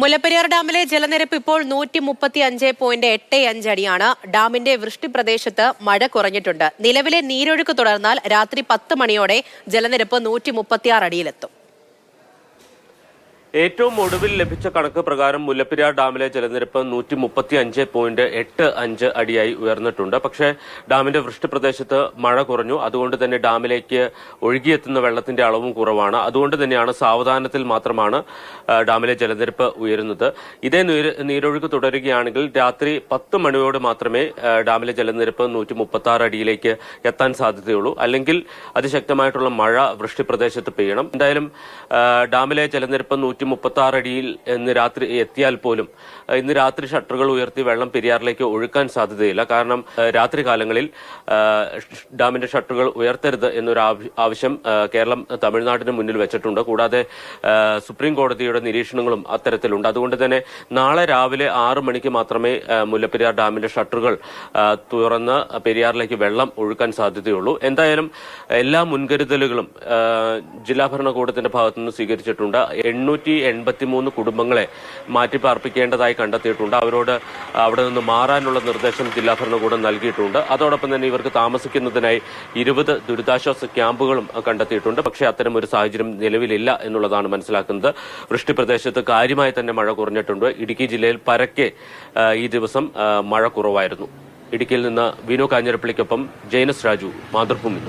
മുല്ലപ്പെരിയാർ ഡാമിലെ ജലനിരപ്പ് ഇപ്പോൾ നൂറ്റി മുപ്പത്തി അഞ്ച് പോയിന്റ് എട്ട് അഞ്ച് അടിയാണ്. ഡാമിന്റെ വൃഷ്ടി പ്രദേശത്ത് മഴ കുറഞ്ഞിട്ടുണ്ട്. നിലവിലെ നീരൊഴുക്ക് തുടർന്നാൽ രാത്രി പത്ത് മണിയോടെ ജലനിരപ്പ് നൂറ്റി മുപ്പത്തിയാറ് അടിയിലെത്തും. ഏറ്റവും ഒടുവിൽ ലഭിച്ച കണക്ക് പ്രകാരം മുല്ലപ്പെരിയാർ ഡാമിലെ ജലനിരപ്പ് നൂറ്റി മുപ്പത്തി അഞ്ച് പോയിന്റ് എട്ട് അഞ്ച് അടിയായി ഉയർന്നിട്ടുണ്ട്. പക്ഷേ ഡാമിന്റെ വൃഷ്ടിപ്രദേശത്ത് മഴ കുറഞ്ഞു. അതുകൊണ്ട് തന്നെ ഡാമിലേക്ക് ഒഴുകിയെത്തുന്ന വെള്ളത്തിന്റെ അളവും കുറവാണ്. അതുകൊണ്ട് തന്നെയാണ് സാവധാനത്തിൽ മാത്രമാണ് ഡാമിലെ ജലനിരപ്പ് ഉയരുന്നത്. ഇതേ നീരൊഴുക്ക് തുടരുകയാണെങ്കിൽ രാത്രി പത്ത് മണിയോട് മാത്രമേ ഡാമിലെ ജലനിരപ്പ് നൂറ്റി മുപ്പത്തി ആറ് അടിയിലേക്ക് എത്താൻ സാധ്യതയുള്ളൂ. അല്ലെങ്കിൽ അതിശക്തമായിട്ടുള്ള മഴ വൃഷ്ടിപ്രദേശത്ത് പെയ്യണം. എന്തായാലും ഡാമിലെ ജലനിരപ്പ് നൂറ്റി മുപ്പത്തി ആറ് അടിയിൽ ഇന്ന് രാത്രി എത്തിയാൽ പോലും ഇന്ന് രാത്രി ഷട്ടറുകൾ ഉയർത്തി വെള്ളം പെരിയാറിലേക്ക് ഒഴുക്കാൻ സാധ്യതയില്ല. കാരണം രാത്രി കാലങ്ങളിൽ ഡാമിന്റെ ഷട്ടറുകൾ ഉയർത്തരുത് എന്നൊരു ആവശ്യം കേരളം തമിഴ്നാടിന് മുന്നിൽ വെച്ചിട്ടുണ്ട്. കൂടാതെ സുപ്രീം കോടതിയുടെ നിരീക്ഷണങ്ങളും അത്തരത്തിലുണ്ട്. അതുകൊണ്ട് തന്നെ നാളെ രാവിലെ ആറ് മണിക്ക് മാത്രമേ മുല്ലപ്പെരിയാർ ഡാമിന്റെ ഷട്ടറുകൾ തുറന്ന് പെരിയാറിലേക്ക് വെള്ളം ഒഴുക്കാൻ സാധ്യതയുള്ളൂ. എന്തായാലും എല്ലാ മുൻകരുതലുകളും ജില്ലാ ഭരണകൂടത്തിന്റെ ഭാഗത്തുനിന്ന് സ്വീകരിച്ചിട്ടുണ്ട്. എണ്ണൂറ്റി എൺപത്തിമൂന്ന് കുടുംബങ്ങളെ മാറ്റിപ്പാർപ്പിക്കേണ്ടതായി കണ്ടെത്തിയിട്ടുണ്ട്. അവരോട് അവിടെ നിന്ന് മാറാനുള്ള നിർദ്ദേശം ജില്ലാ ഭരണകൂടം നൽകിയിട്ടുണ്ട്. അതോടൊപ്പം തന്നെ ഇവർക്ക് താമസിക്കുന്നതിനായി ഇരുപത് ദുരിതാശ്വാസ ക്യാമ്പുകളും കണ്ടെത്തിയിട്ടുണ്ട്. പക്ഷേ അത്തരം ഒരു സാഹചര്യം നിലവിലില്ല എന്നുള്ളതാണ് മനസ്സിലാക്കുന്നത്. വൃഷ്ടി പ്രദേശത്ത് കാര്യമായി തന്നെ മഴ കുറഞ്ഞിട്ടുണ്ട്. ഇടുക്കി ജില്ലയിൽ പരക്കെ ഈ ദിവസം മഴ കുറവായിരുന്നു. ഇടുക്കിയിൽ നിന്ന് വിനു കാഞ്ഞിരപ്പള്ളിക്കൊപ്പം ജൈനസ് രാജു മാതൃഭൂമി.